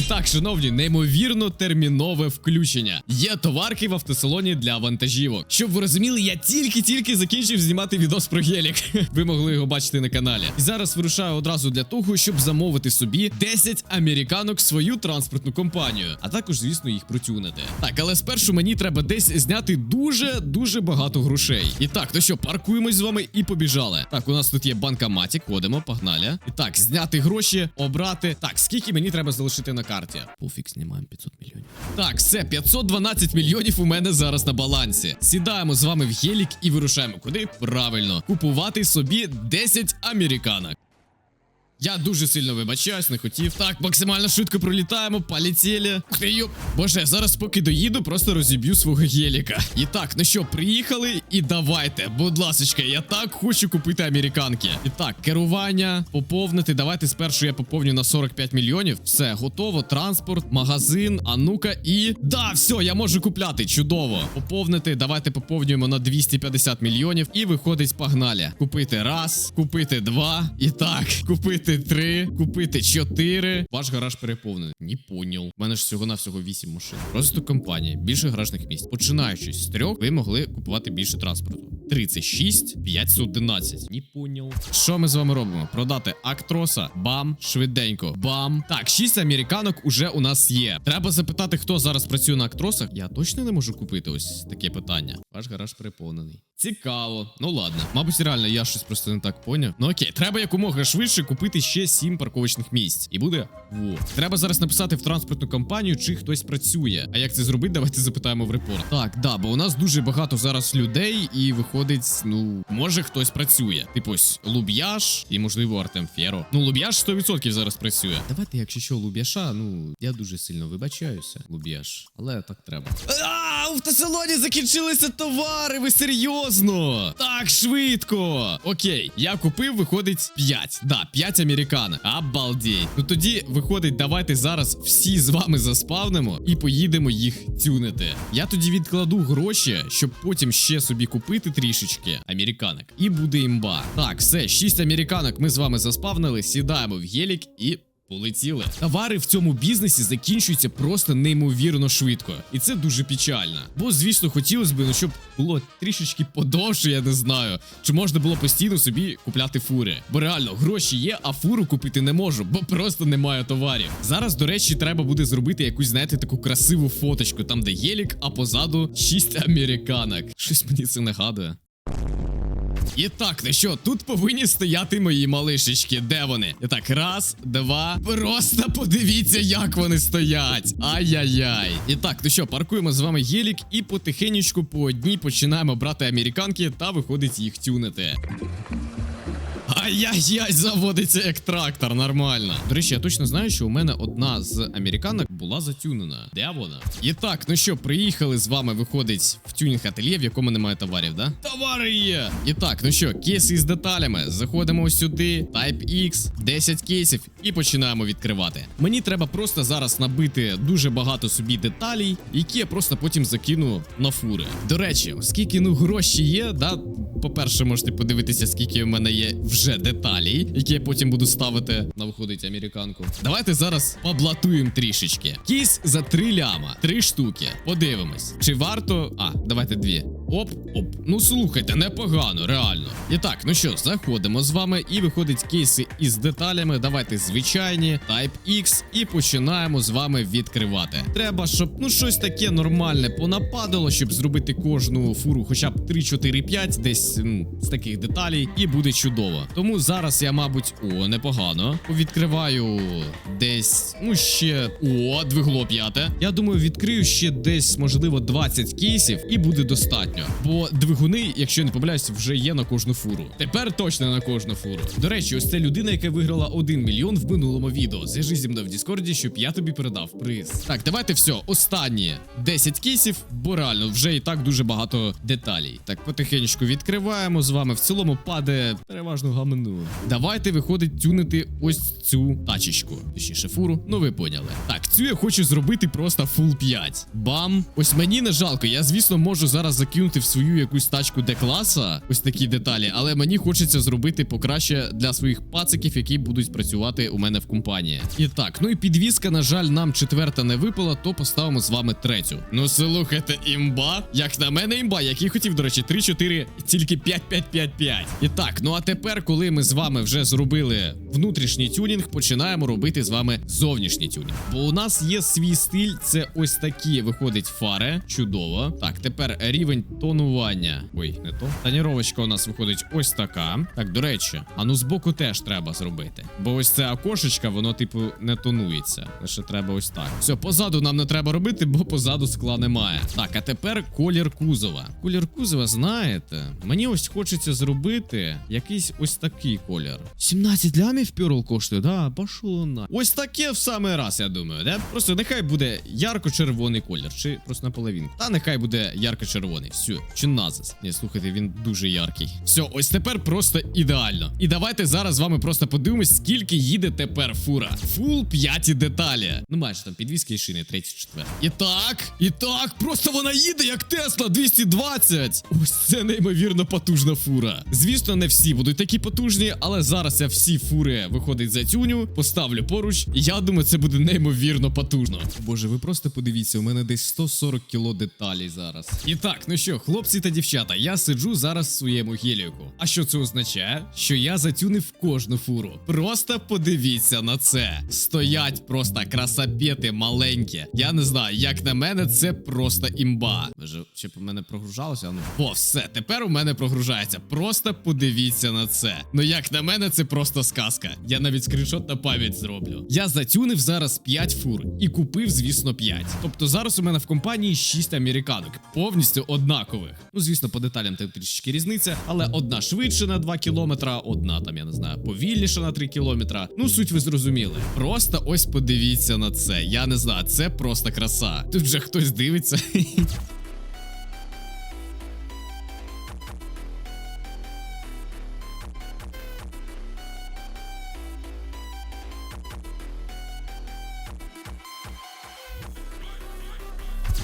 І так, шановні, неймовірно термінове включення. Є товарки в автосалоні для вантажівок. Щоб ви розуміли, я тільки-тільки закінчив знімати відос про гелік. Ви могли його бачити на каналі. І зараз вирушаю одразу для того, щоб замовити собі 10 американок свою транспортну компанію, а також, звісно, їх протюнити. Так, але спершу мені треба десь зняти дуже дуже багато грошей. І так, ну що, паркуємось з вами і побіжали. Так, у нас тут є банкоматик, ходимо, погнали. І так, зняти гроші, обрати. Так, скільки мені треба залишити на карті? Пофіг, знімаємо 500 мільйонів. Так, все, 512 мільйонів у мене зараз на балансі. Сідаємо з вами в гелік і вирушаємо куди? Правильно, купувати собі 10 американок. Я дуже сильно вибачаюсь, не хотів. Так, максимально швидко пролітаємо, полетіли. Ух ти. Боже, зараз поки доїду, просто розіб'ю свого геліка. І так, ну що, приїхали і давайте, будь ласочка, я так хочу купити американки. І так, керування, поповнити. Давайте спершу я поповню на 45 мільйонів. Все, готово. Транспорт, магазин, а ну-ка і. Да, все, я можу купляти. Чудово. Поповнити. Давайте поповнюємо на 250 мільйонів. І виходить, погнали. Купити раз, купити два. І так, купити три, купити чотири. Ваш гараж переповнений. Ні поняв. У мене ж всього навсього вісім машин. Просто компанія, більше гаражних місць. Починаючись з трьох, ви могли купувати більше транспорту. 36, 511. Не поняв. Що ми з вами робимо? Продати Актроса. Бам, швиденько. Бам. Так, 6 американок уже у нас є. Треба запитати, хто зараз працює на актросах. Я точно не можу купити ось таке питання. Ваш гараж переповнений. Цікаво. Ну ладно. Мабуть, реально, я щось просто не так поняв. Ну окей, треба якомога швидше купити ще 7 парковочних місць. І буде во. Треба зараз написати в транспортну компанію, чи хтось працює. А як це зробити? Давайте запитаємо в репорт. Так, да, бо у нас дуже багато зараз людей, і виходить, ну, може хтось працює. Типу ось Луб'яш і, можливо, Артем Фєро. Ну, Луб'яш 100% зараз працює. Давайте, якщо що, Луб'яша, ну, я дуже сильно вибачаюся, Луб'яш. Але так треба. А, в автосалоні закінчилися товари, ви серйозно? Так швидко. Окей, я купив, виходить 5. Да, 5 американок. Обалдеть. Ну тоді виходить, давайте зараз всі з вами заспавнимо і поїдемо їх тюнити. Я тоді відкладу гроші, щоб потім ще собі купити трішечки американок. І буде імба. Так, все, 6 американок ми з вами заспавнили, сідаємо в гелік і. Полетіли. Товари в цьому бізнесі закінчуються просто неймовірно швидко. І це дуже печально. Бо, звісно, хотілося б, ну щоб було трішечки подовше, я не знаю. Чи можна було постійно собі купляти фури. Бо реально, гроші є, а фуру купити не можу, бо просто немає товарів. Зараз, до речі, треба буде зробити якусь, знаєте, таку красиву фоточку, там де єлік, а позаду 6 американок. Щось мені це нагадує. І так, ну що, тут повинні стояти мої малишечки. Де вони? І так, раз, два. Просто подивіться, як вони стоять. Ай-яй-яй. І так, ну що, паркуємо з вами гелік і потихенечку по одній починаємо брати американки та виходить їх тюнити. Ай-яй-яй, заводиться як трактор, нормально. До речі, я точно знаю, що у мене одна з американок була затюнена. Де вона? І так, ну що, приїхали з вами, виходить в тюнінг ательє, в якому немає товарів, да? Товари є! І так, ну що, кейси з деталями. Заходимо сюди, Type X, 10 кейсів і починаємо відкривати. Мені треба просто зараз набити дуже багато собі деталей, які я просто потім закину на фури. До речі, оскільки ну гроші є, да, по-перше, можете подивитися, скільки в мене є вже деталей, які я потім буду ставити на виходить американку. Давайте зараз поблатуємо трішечки. Кіс за три ляма, три штуки. Подивимось, чи варто. А, давайте дві. Оп, оп. Ну слухайте, непогано, реально. І так, ну що, заходимо з вами і виходить кейси із деталями. Давайте звичайні, Type X, і починаємо з вами відкривати. Треба, щоб ну щось таке нормальне понападало, щоб зробити кожну фуру, хоча б 3, 4, 5, десь м, з таких деталей, і буде чудово. Тому зараз я, мабуть, о, непогано. Відкриваю десь, ну ще о, двигло п'яте. Я думаю, відкрию ще десь, можливо, 20 кейсів, і буде достатньо. Бо двигуни, якщо я не помиляюсь, вже є на кожну фуру. Тепер точно на кожну фуру. До речі, ось це людина, яка виграла 1 мільйон в минулому відео. Зв'яжи зі мною в Діскорді, щоб я тобі передав приз. Так, давайте все. Останні 10 кейсів, бо реально вже і так дуже багато деталей. Так, потихеньку відкриваємо з вами. В цілому падає переважно гамину. Давайте виходить тюнити ось цю тачечку. Точніше, фуру. Ну ви поняли. Так, цю я хочу зробити просто фул 5. Бам. Ось мені не жалко. Я, звісно, можу зараз закинути вдягнути в свою якусь тачку Д-класа, ось такі деталі, але мені хочеться зробити покраще для своїх пациків, які будуть працювати у мене в компанії. І так, ну і підвізка, на жаль, нам четверта не випала, то поставимо з вами третю. Ну слухайте, імба. Як на мене, імба, який хотів, до речі, 3-4, тільки 5-5-5-5. І так, ну а тепер, коли ми з вами вже зробили внутрішній тюнінг, починаємо робити з вами зовнішній тюнінг. Бо у нас є свій стиль, це ось такі виходить фари. Чудово. Так, тепер рівень тонування. Ой, не то. Таніровочка у нас виходить ось така. Так, до речі, а ну збоку теж треба зробити. Бо ось це окошечка, воно, типу, не тонується. Лише треба ось так. Все, позаду нам не треба робити, бо позаду скла немає. Так, а тепер колір кузова. Колір кузова, знаєте, мені ось хочеться зробити якийсь ось такий колір. 17 лямів пюрл коштує, да, пошло на. Ось таке в самий раз, я думаю, да? Просто нехай буде ярко-червоний колір, чи просто наполовинку. Та нехай буде ярко-червоний. Все, чи назис. Ні, слухайте, він дуже яркий. Все, ось тепер просто ідеально. І давайте зараз з вами просто подивимось, скільки їде тепер фура. Фул 5 деталі. Ну, майже там підвіски і шини, 34. І так, і так, просто вона їде, як Тесла 220. Ось це неймовірно потужна фура. Звісно, не всі будуть такі потужні, але зараз я всі фури виходить за тюню, поставлю поруч. І я думаю, це буде неймовірно потужно. Боже, ви просто подивіться, у мене десь 140 кіло деталей зараз. І так, ну що, хлопці та дівчата, я сиджу зараз в своєму геліку. А що це означає? Що я затюнив кожну фуру. Просто подивіться на це. Стоять просто красапети маленькі. Я не знаю, як на мене, це просто імба. Вже ще по мене прогружалося. Ну, о, все, тепер у мене прогружається. Просто подивіться на це. Ну як на мене, це просто сказка. Я навіть скріншот на пам'ять зроблю. Я затюнив зараз 5 фур і купив, звісно, 5. Тобто зараз у мене в компанії 6 американок, повністю однакових. Ну, звісно, по деталям там трішечки різниця, але одна швидше на 2 кілометра, одна там, я не знаю, повільніше на 3 кілометра. Ну, суть ви зрозуміли. Просто ось подивіться на це. Я не знаю, це просто краса. Тут вже хтось дивиться.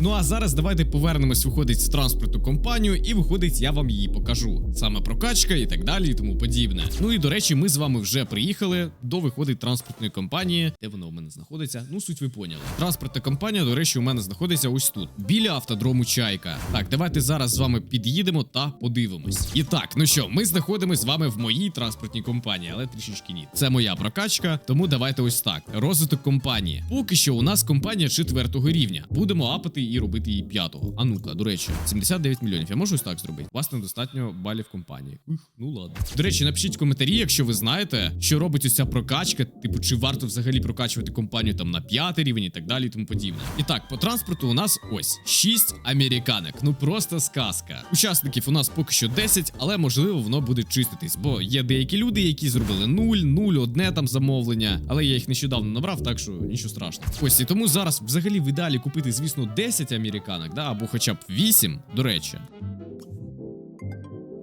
Ну а зараз давайте повернемось, виходить в транспортну компанію, і виходить, я вам її покажу. Саме прокачка і так далі, і тому подібне. Ну і до речі, ми з вами вже приїхали до виходить транспортної компанії. Де вона у мене знаходиться? Ну, суть ви поняли. Транспортна компанія, до речі, у мене знаходиться ось тут, біля автодрому Чайка. Так, давайте зараз з вами під'їдемо та подивимось. І так, ну що, ми знаходимося з вами в моїй транспортній компанії, але трішечки ні. Це моя прокачка, тому давайте ось так. Розвиток компанії. Поки що у нас компанія четвертого рівня. Будемо апати і робити її п'ятого. А ну-ка, до речі, 79 мільйонів. Я можу ось так зробити. У вас недостатньо балів компанії. Ух, ну ладно. До речі, напишіть коментарі, якщо ви знаєте, що робить ось ця прокачка. Типу, чи варто взагалі прокачувати компанію там на п'ятий рівень і так далі, і тому подібне. І так, по транспорту у нас ось 6 американок. Ну просто сказка. Учасників у нас поки що 10, але можливо воно буде чиститись, бо є деякі люди, які зробили 0, 0, одне там замовлення. Але я їх нещодавно набрав, так що нічого страшного. Ось і тому зараз взагалі в ідеалі купити, звісно, 10 американок, да, або хоча б 8, до речі.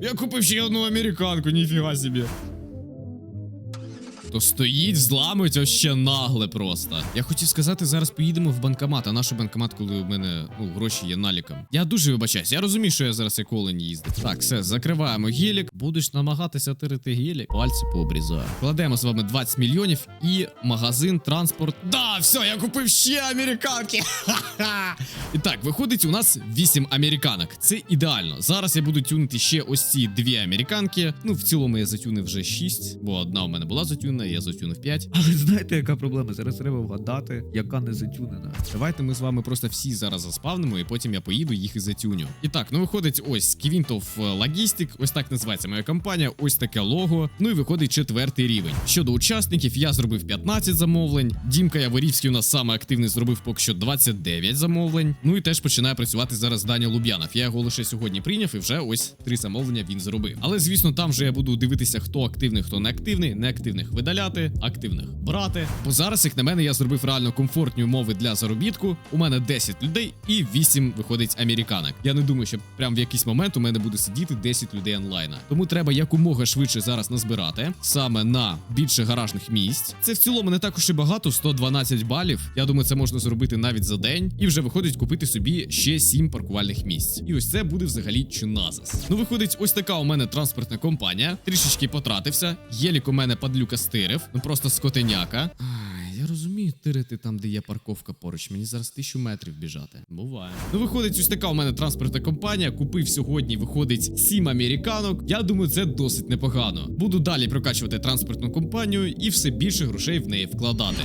Я купив ще одну американку, ніфіга собі. То стоїть, взламують ось ще нагле просто. Я хотів сказати, зараз поїдемо в банкомат, а наш банкомат, коли у мене ну, гроші є наліком. Я дуже вибачаюсь, я розумію, що я зараз як олень їздив. Так, все, закриваємо гелік. Будеш намагатися тирити гелік, пальці пообрізаю. Кладемо з вами 20 мільйонів і магазин, транспорт. Да, все, я купив ще американки. Ха-ха. І так, виходить, у нас 8 американок. Це ідеально. Зараз я буду тюнити ще ось ці дві американки. Ну, в цілому я затюнив вже 6, бо одна у мене була затюнена, я затюнив 5. Але знаєте, яка проблема? Зараз треба вгадати, яка не затюнена. Давайте ми з вами просто всі зараз заспавнимо, і потім я поїду їх і затюню. І так, ну виходить, ось Квінтов Логістик, ось так називається моя компанія, ось таке лого. Ну і виходить четвертий рівень. Щодо учасників, я зробив 15 замовлень. Дімка Яворівський у нас саме активний зробив поки що 29 замовлень. Ну і теж починає працювати зараз Даня Луб'янов. Я його лише сьогодні прийняв і вже ось три замовлення він зробив. Але звісно, там вже я буду дивитися, хто активний, хто не активний. Неактивних видаляю. Видаляти, активних брати. Бо зараз, як на мене, я зробив реально комфортні умови для заробітку. У мене 10 людей і 8 виходить американок. Я не думаю, що прям в якийсь момент у мене буде сидіти 10 людей онлайна. Тому треба якомога швидше зараз назбирати саме на більше гаражних місць. Це в цілому не також і багато, 112 балів. Я думаю, це можна зробити навіть за день. І вже виходить купити собі ще 7 паркувальних місць. І ось це буде взагалі чиназис. Ну, виходить, ось така у мене транспортна компанія. Трішечки потратився. Єлік у мене падлюка стирив. Ну просто скотеняка. Я розумію, тирити там, де є парковка поруч. Мені зараз тисячу метрів біжати. Буває. Ну, виходить, ось така у мене транспортна компанія. Купив сьогодні, виходить 7 американок. Я думаю, це досить непогано. Буду далі прокачувати транспортну компанію і все більше грошей в неї вкладати.